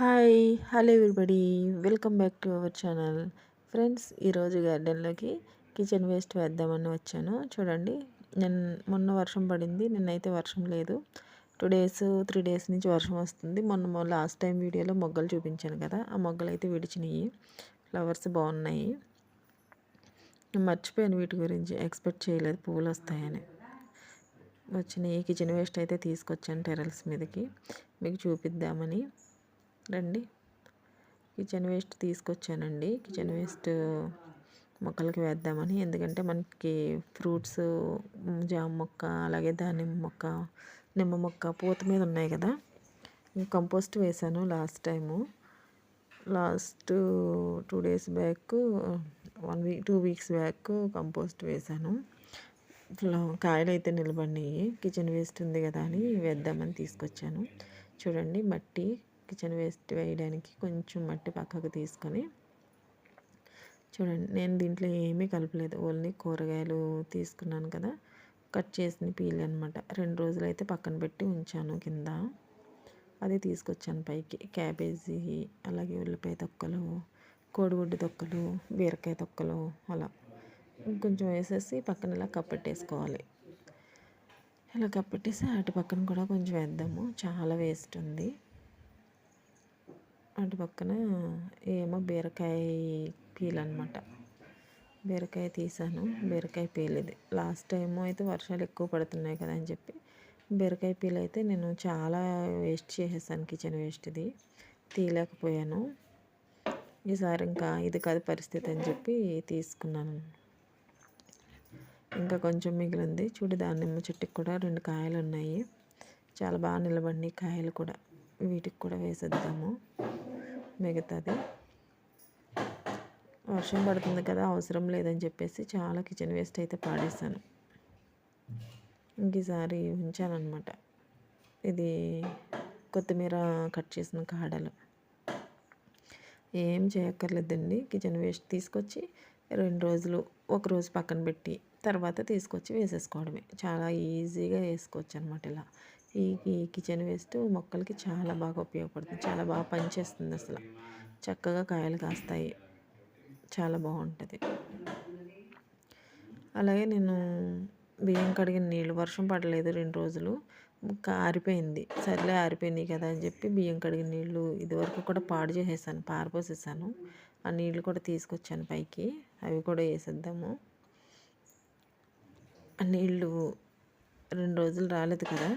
Hi hello everybody welcome back to our channel friends ఈరోజు గార్డెన్లోకి kitchen waste వేద్దామని వచ్చాను. చూడండి నేను మొన్న వర్షం పడింది నిన్నైతే వర్షం లేదు. టూ డేస్ త్రీ డేస్ నుంచి వర్షం వస్తుంది. మొన్న లాస్ట్ టైం వీడియోలో మొగ్గలు చూపించాను కదా ఆ మొగ్గలు అయితే విడిచినాయి. ఫ్లవర్స్ బాగున్నాయి. మర్చిపోయాను వీటి గురించి. ఎక్స్పెక్ట్ చేయలేదు పువ్వులు వస్తాయని. వచ్చినాయి. కిచెన్ వేస్ట్ అయితే తీసుకొచ్చాను టెరల్స్ మీదకి. మీకు చూపిద్దామని. రండి. కిచెన్ వేస్ట్ తీసుకొచ్చానండి. కిచెన్ వేస్ట్ మొక్కలకి వేద్దామని. ఎందుకంటే మనకి ఫ్రూట్స్ జామ మొక్క అలాగే దానిమ్మ మొక్క నిమ్మ మొక్క పూత మీద ఉన్నాయి కదా. కంపోస్ట్ వేసాను last time. Last two days back one week two weeks back compost వేసాను. కాయలు అయితే నిలబడినాయి. కిచెన్ వేస్ట్ ఉంది కదా అని వేద్దామని తీసుకొచ్చాను. చూడండి మట్టి కిచెన్ వేస్ట్ వేయడానికి కొంచెం మట్టి పక్కకు తీసుకొని చూడండి నేను దీంట్లో ఏమీ కలపలేదు. ఓన్లీ కూరగాయలు తీసుకున్నాను కదా కట్ చేసిన పీల్ అనమాట రెండు రోజులు అయితే పక్కన పెట్టి ఉంచాను కింద. అది తీసుకొచ్చాను పైకి. క్యాబేజీ అలాగే ఉల్లిపాయ తొక్కలు కోడిగుడ్డు తొక్కలు బీరకాయ తొక్కలు అలా. కొంచెం వేసేసి పక్కన ఇలా కప్పెట్టేసుకోవాలి ఇలా కప్పెట్టేసి అటు పక్కన కూడా కొంచెం వేద్దాము. చాలా వేస్ట్ ఉంది. అటు పక్కన ఏమో బీరకాయ పీల్ అనమాట బీరకాయ తీసాను. బీరకాయ పీల్ ఇది లాస్ట్ టైం అయితే వర్షాలు ఎక్కువ పడుతున్నాయి కదా అని చెప్పి బీరకాయ పీల్ అయితే నేను చాలా వేస్ట్ చేసేసాను కిచెన్ వేస్ట్ ఇది తీయలేకపోయాను. ఈసారి ఇంకా ఇది కాదు పరిస్థితి అని చెప్పి తీసుకున్నాను. ఇంకా కొంచెం మిగిలింది. చూడు దానిమ్మ చెట్టుకి కూడా రెండు కాయలు ఉన్నాయి. చాలా బాగా నిలబడినాయి కాయలు కూడా. వీటికి కూడా వేసేద్దాము. మిగతాది. వర్షం పడుతుంది కదా అవసరం లేదని చెప్పేసి చాలా కిచెన్ వేస్ట్ అయితే పాడేశాను. ఇంకసారి ఉంచానమాట ఇది కొత్తిమీర కట్ చేసిన కాడలు. ఏం చేయక్కర్లేదండి కిచెన్ వేస్ట్ తీసుకొచ్చి రెండు రోజులు ఒక రోజు పక్కన పెట్టి తర్వాత తీసుకొచ్చి వేసేసుకోవడమే. చాలా ఈజీగా వేసుకోవచ్చు అనమాట ఇలా. ఈ కిచెన్ వేస్ట్ మొక్కలకి చాలా బాగా ఉపయోగపడుతుంది. చాలా బాగా పనిచేస్తుంది అసలు. చక్కగా కాయలు కాస్తాయి. చాలా బాగుంటుంది. అలాగే నేను బియ్యం కడిగిన నీళ్ళు వర్షం పడలేదు రెండు రోజులు. ఆరిపోయింది. సర్లే ఆరిపోయినాయి కదా అని చెప్పి బియ్యం కడిగిన నీళ్ళు ఇదివరకు కూడా పాడు చేసేసాను పారిపోసేసాను ఆ నీళ్ళు కూడా తీసుకొచ్చాను పైకి. అవి కూడా వేసేద్దాము. ఆ నీళ్ళు రెండు రోజులు రాలేదు కదా.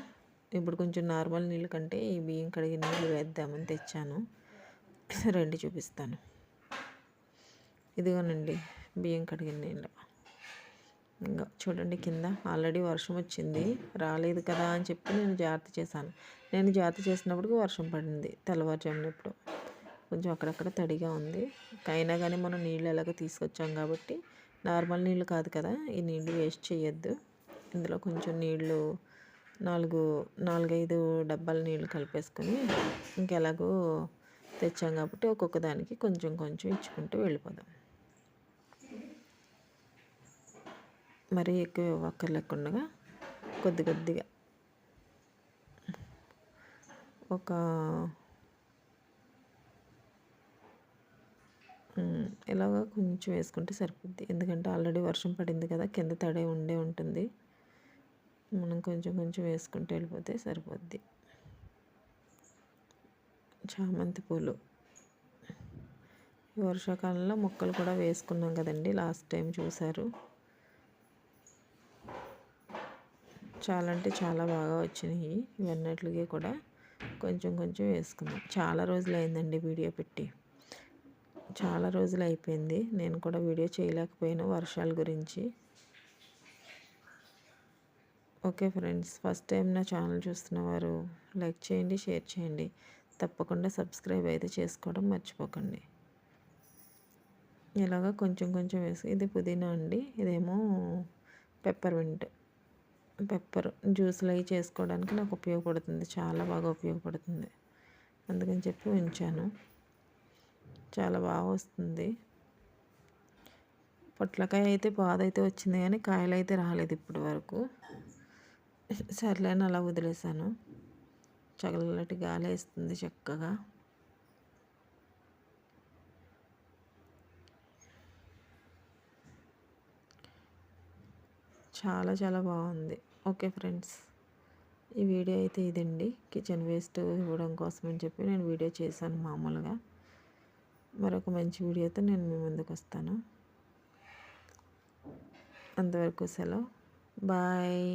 ఇప్పుడు కొంచెం నార్మల్ నీళ్ళు కంటే ఈ బియ్యం కడిగిన నీళ్ళు వేద్దామని తెచ్చాను. రండి చూపిస్తాను. ఇదిగోనండి బియ్యం కడిగిన నీళ్ళు. ఇంకా చూడండి కింద ఆల్రెడీ వర్షం వచ్చింది. రాలేదు కదా అని చెప్పి నేను జాగ్రత్త చేశాను. నేను జాగ్రత్త చేసినప్పటికి వర్షం పడింది తెల్లవారుజామున ఇప్పుడు కొంచెం అక్కడక్కడ తడిగా ఉంది. అయినా కానీ మనం నీళ్ళు ఎలాగో తీసుకొచ్చాం కాబట్టి నార్మల్ నీళ్ళు కాదు కదా ఈ నీళ్ళు వేస్ట్ చేయొద్దు. ఇందులో కొంచెం నీళ్ళు నాలుగు నాలుగైదు డబ్బాల నీళ్ళు కలిపేసుకొని ఇంకెలాగో తెచ్చాం కాబట్టి ఒక్కొక్క దానికి కొంచెం కొంచెం ఇచ్చుకుంటూ వెళ్ళిపోదాం. మరీ ఎక్కువ ఇవ్వక్కర్లేకుండా కొద్ది కొద్దిగా. ఒక ఇలాగ కొంచెం వేసుకుంటే సరిపోద్ది. ఎందుకంటే ఆల్రెడీ వర్షం పడింది కదా కింద తడే ఉండే ఉంటుంది. మనం కొంచెం కొంచెం వేసుకుంటూ వెళ్ళిపోతే సరిపోద్ది. చామంతి పూలు. వర్షాకాలంలో మొక్కలు కూడా వేసుకున్నాం కదండి లాస్ట్ టైం చూసారు చాలా అంటే చాలా బాగా వచ్చినాయి ఇవన్నట్లుగా కూడా కొంచెం కొంచెం వేసుకున్నాం. చాలా రోజులు అయిందండి వీడియో పెట్టి. చాలా రోజులు అయిపోయింది నేను కూడా వీడియో చేయలేకపోయాను వర్షాల గురించి. ఓకే ఫ్రెండ్స్ ఫస్ట్ టైం నా ఛానల్ చూస్తున్నవారు లైక్ చేయండి షేర్ చేయండి. తప్పకుండా సబ్స్క్రైబ్ అయితే చేసుకోవడం మర్చిపోకండి. ఇలాగా కొంచెం కొంచెం వేసి ఇది పుదీనా అండి ఇదేమో పెప్పర్ వింట్ పెప్పర్ జ్యూస్లు అవి చేసుకోవడానికి నాకు ఉపయోగపడుతుంది చాలా బాగా ఉపయోగపడుతుంది. అందుకని చెప్పి ఉంచాను. చాలా బాగా వస్తుంది. పొట్లకాయ అయితే బాధ అయితే వచ్చింది కానీ కాయలు అయితే రాలేదు ఇప్పటి వరకు. సర్లే అని అలా వదిలేశాను. చల్లటి గాలి వేస్తుంది చక్కగా. చాలా చాలా బాగుంది. ఓకే ఫ్రెండ్స్ ఈ వీడియో అయితే ఇదండి. కిచెన్ వేస్ట్ ఇవ్వడం కోసం అని చెప్పి నేను వీడియో చేశాను మామూలుగా. మరొక మంచి వీడియోతో నేను మీ ముందుకు వస్తాను. అంతవరకు సెలవు. బాయ్.